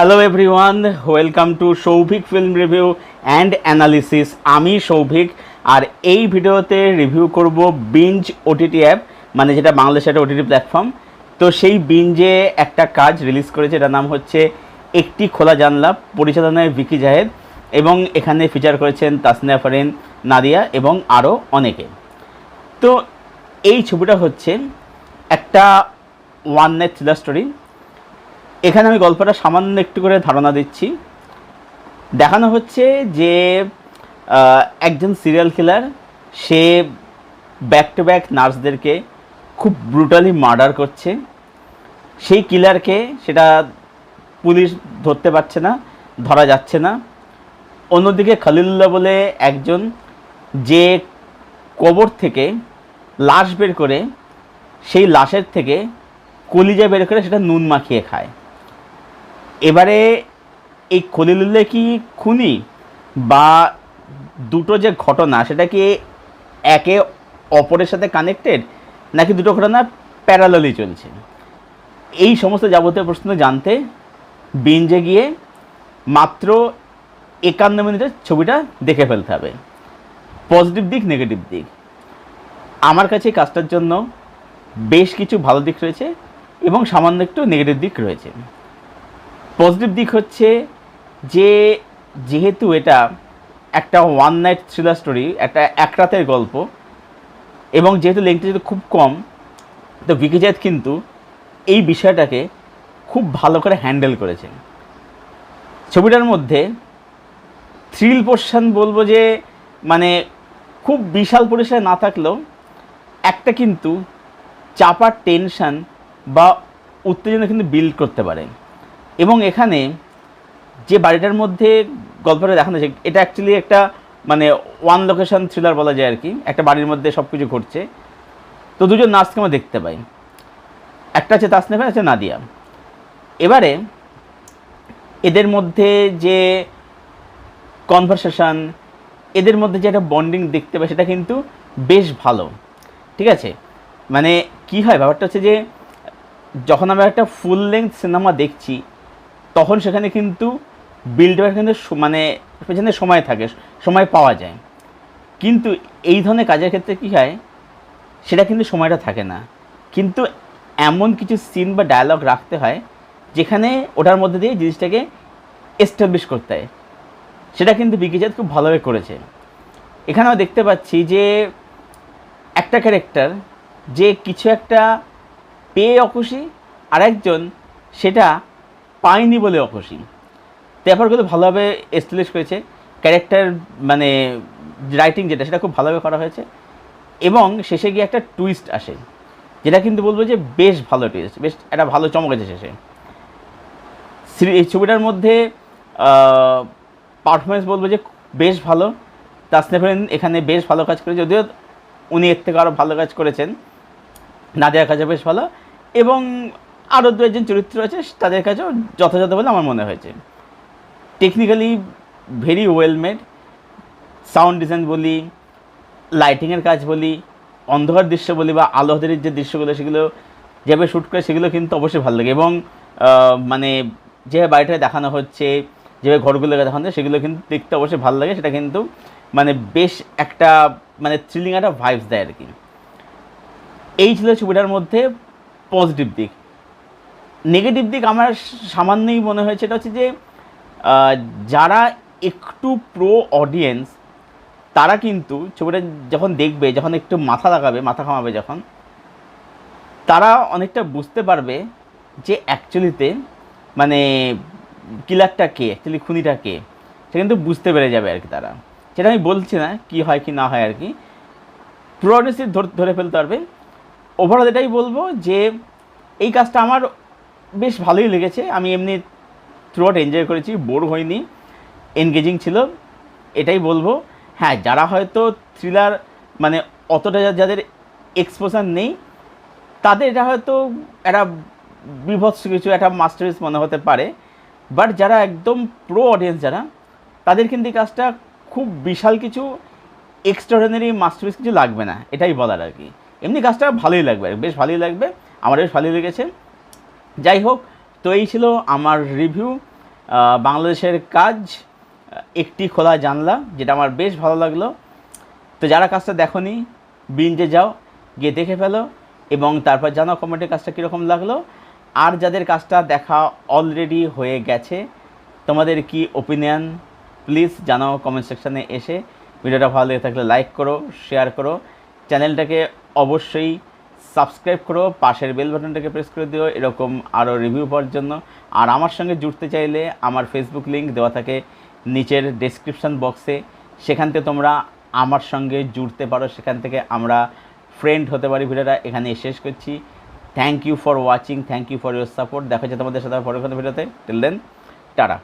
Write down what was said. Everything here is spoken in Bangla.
Hello everyone welcome to Souvik film review and analysis আমি সৌভিক আর এই ভিডিওতে রিভিউ করব বিঞ্জ ওটিটি অ্যাপ মানে যেটা বাংলাদেশের একটা ওটিটি প্ল্যাটফর্ম তো সেই বিঞ্জে একটা কাজ রিলিজ করেছে, এটার নাম হচ্ছে একটি খোলা জানলা, পরিচালনায় ভিকি জাহেদ এবং এখানে ফিচার করেছেন তাসনিয়া ফারিন, নাদিয়া এবং আরও অনেকে। তো এই ছবিটা হচ্ছে একটা ওয়ান নাইট থ্রিলার স্টোরি এখানে আমি গল্পটা সামান্য একটু করে ধারণা দিচ্ছি। দেখানো হচ্ছে যে একজন সিরিয়াল কিলার সে ব্যাক টু ব্যাক নার্সদেরকে খুব ব্রুটালি মার্ডার করছে। সেই কিলারকে সেটা পুলিশ ধরতে পারছে না, ধরা যাচ্ছে না। অন্যদিকে খালিল্লা বলে একজন যে কবর থেকে লাশ বের করে, সেই লাশের থেকে কলিজা বের করে সেটা নুন মাখিয়ে খায়। এবারে এই খলিলুল্লাহ কি খুনি? বা দুটো যে ঘটনা, সেটা কি একে অপরের সাথে কানেক্টেড নাকি দুটো ঘটনা প্যারালালি চলছে? এই সমস্ত যাবতীয় প্রশ্ন জানতে বিঞ্জে গিয়ে মাত্র একান্ন মিনিটের ছবিটা দেখে ফেলতে হবে। পজিটিভ দিক নেগেটিভ দিক। আমার কাছে কাজটার জন্য বেশ কিছু ভালো দিক রয়েছে এবং সামান্য একটু নেগেটিভ দিক রয়েছে। পজিটিভ দিক হচ্ছে যে, যেহেতু এটা একটা ওয়ান নাইট থ্রিলার স্টোরি একটা এক রাতের গল্প, এবং যেহেতু লেংথটা যেহেতু খুব কম, তো বিকিজাত কিন্তু এই বিষয়টাকে খুব ভালো করে হ্যান্ডেল করেছেন ছবিটার মধ্যে থ্রিল পোর্শন বলব যে মানে খুব বিশাল পরিসরে না থাকলেও একটা কিন্তু চাপার টেনশন বা উত্তেজনা কিন্তু বিল্ড করতে পারে। এবং এখানে যে বাড়িটার মধ্যে গল্পটা দেখানো হয়েছে, এটা অ্যাকচুয়ালি একটা মানে ওয়ান লোকেশন থ্রিলার বলা যায় আর কি। একটা বাড়ির মধ্যে সব কিছু ঘটছে। তো দুজন নার্সকে আমরা দেখতে পাই। একটা আছে তাসনেফা আছে নাদিয়া। এবারে এদের মধ্যে যে কনভারসেশন এদের মধ্যে যে একটা বন্ডিং দেখতে পাই, সেটা কিন্তু বেশ ভালো। ঠিক আছে? মানে কি হয়, ব্যাপারটা হচ্ছে যে যখন আমরা একটা ফুল লেংথ সিনেমা দেখছি তখন সেখানে কিন্তু বিল্ডের কিন্তু মানে পেছনে সময় থাকে, সময় পাওয়া যায়। কিন্তু এই ধরনের কাজের ক্ষেত্রে কী হয়, সেটা কিন্তু সময়টা থাকে না। কিন্তু এমন কিছু সিন বা ডায়ালগ রাখতে হয়, যেখানে ওটার মধ্যে দিয়ে জিনিসটাকে এস্টাবলিশ করতে হয়। সেটা কিন্তু বিকিজাত খুব ভালোভাবে করেছে। এখানেও দেখতে পাচ্ছি যে একটা ক্যারেক্টার যে কিছু একটা পেয়ে অখুশি আর একজন সেটা পায়নি বলে অখুশি। তো ব্যাপারগুলো ভালোভাবে এস্টাবলিশ করেছে। ক্যারেক্টার মানে রাইটিং যেটা, সেটা খুব ভালোভাবে করা হয়েছে। এবং শেষে গিয়ে একটা টুইস্ট আসে। যেটা কিন্তু বলব যে বেশ ভালো টুইস্ট বেশ একটা ভালো চমক আছে শেষে। এই ছবিটার মধ্যে পারফরমেন্স বলব যে বেশ ভালো। তাসনেফেন এখানে বেশ ভালো কাজ করেছে, যদিও উনি এর থেকে আরও ভালো কাজ করেছেন। নাদিয়ার কাজে বেশ ভালো। এবং আরও দু একজন চরিত্র আছে, তাদের কাছেও যথাযথ বলে আমার মনে হয়েছে। Technically very well made sound design বলি লাইটিংয়ের কাজ বলি, অন্ধকার দৃশ্য বলি বা আলোদের যে দৃশ্যগুলো, সেগুলো যেভাবে শ্যুট করে, সেগুলো কিন্তু অবশ্যই ভালো লাগে। এবং মানে যে বাড়িটা দেখানো হচ্ছে, যেভাবে ঘরগুলোকে দেখানো হচ্ছে, সেগুলো কিন্তু দেখতে অবশ্যই ভালো লাগে। সেটা কিন্তু মানে বেশ একটা মানে থ্রিলিং একটা ভাইবস দেয় আর কি। এই ছিল ছবিটার মধ্যে পজিটিভ দিক। নেগেটিভ দিক আমার সামান্যই মনে হয়েছে এটা হচ্ছে যে যারা একটু প্রো অডিয়েন্স তারা কিন্তু ছবিটা যখন দেখবে, যখন একটু মাথা লাগাবে, মাথা খামাবে যখন, তারা অনেকটা বুঝতে পারবে যে অ্যাকচুয়ালিতে মানে কিলারটা কে অ্যাকচুয়ালি খুনিটা কে, সে কিন্তু বুঝতে পেরে যাবে আর কি তারা। সেটা আমি বলছি না কি হয় কি না হয় আর কি। প্রো অডিয়েন্স ধরে ফেলতে পারবে। ওভারঅল এটাই বলব যে, এই কাজটা আমার বেশ ভালোই লেগেছে। আমি এমনি থ্রু আউট এনজয় করেছি বোর হইনি এনগেজিং ছিল, এটাই বলব। হ্যাঁ যারা হয়তো থ্রিলার মানে অতটা যাদের এক্সপোজার নেই, তাদের এটা হয়তো একটা বিভৎস কিছু, একটা মাস্টারিস মনে হতে পারে। বাট যারা একদম প্রো অডিয়েন্স যারা, তাদের কিন্তু কাজটা খুব বিশাল কিছু এক্সট্রাঅর্ডিনারি মাস্টারপিস কিছু লাগবে না, এটাই বলার আর কি। এমনি কাজটা ভালোই লাগবে, বেশ ভালোই লাগবে আমার বেশ ভালোই লেগেছে। যাই হোক তো এই ছিল আমার রিভিউ বাংলাদেশের কাজ একটি খোলা জানলা, যেটা আমার বেশ ভালো লাগল। তো যারা কাজটা দেখোনি বিঞ্জে যাও, গিয়ে দেখে ফেলো, এবং তারপর জানাও কমেন্টে কাজটা কীরকম লাগল। আর যাদের কাজটা দেখা অলরেডি হয়ে গেছে, তোমাদের কি ওপিনিয়ন প্লিজ জানাও কমেন্ট সেকশানে এসে। ভিডিওটা ভালো লেগে থাকলে লাইক করো শেয়ার করো। চ্যানেলটাকে অবশ্যই সাবস্ক্রাইব করো, পাশের বেল বাটনটাকে প্রেস করে দিও, এরকম আরও রিভিউ পাওয়ার জন্য। আর আমার সঙ্গে জুড়তে চাইলে আমার ফেসবুক লিঙ্ক দেওয়া থাকে নিচের ডেসক্রিপশন বক্সে সেখান থেকে তোমরা আমার সঙ্গে জুড়তে পারো, সেখান থেকে আমরা ফ্রেন্ড হতে পারি ভিডিওটা। এখানে শেষ করছি। Thank you for watching thank you for your support দেখা যায় তোমাদের সাথে পরে কোনো ভিডিওতে। Till then tata.